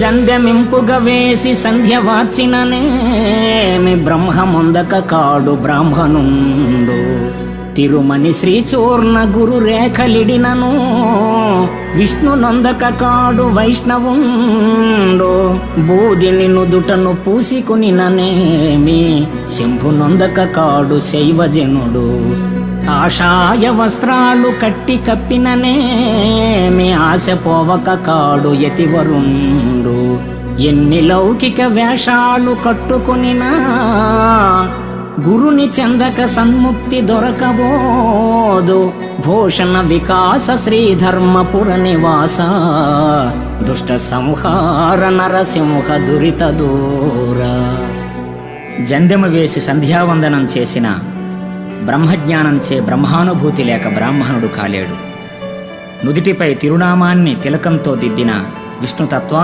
జందెమింపుగా వేసి సంధ్య వార్చిననేమి బ్రహ్మముందక కాడు బ్రాహ్మణుండు. తిరుమని శ్రీచూర్ణ గురు రేఖలిడినను విష్ణు నందక కాడు వైష్ణవుండు. బూదిని నుదుటను పూసికునిననేమి శంభు నొందక కాడు శైవజనుడు. ఆశాయ వస్త్రాలు కట్టి కప్పిననేమి ఆశ పోవక కాడు యతివరుండు. ఎన్ని లౌకిక వేషాలు కట్టుకునినా గురుని చెందక సన్ముక్తి దొరకబోదు. భూషణ వికాస శ్రీధర్మపుర నివాస దుష్ట సంహార నరసింహ దురిత దూర. జందెమ వేసి సంధ్యావందనం చేసిన బ్రహ్మజ్ఞానంచే బ్రహ్మానుభూతి లేక బ్రాహ్మణుడు కాలేడు. నుదిటిపై తిరునామాన్ని తిలకంతో దిద్దిన విష్ణుతత్వా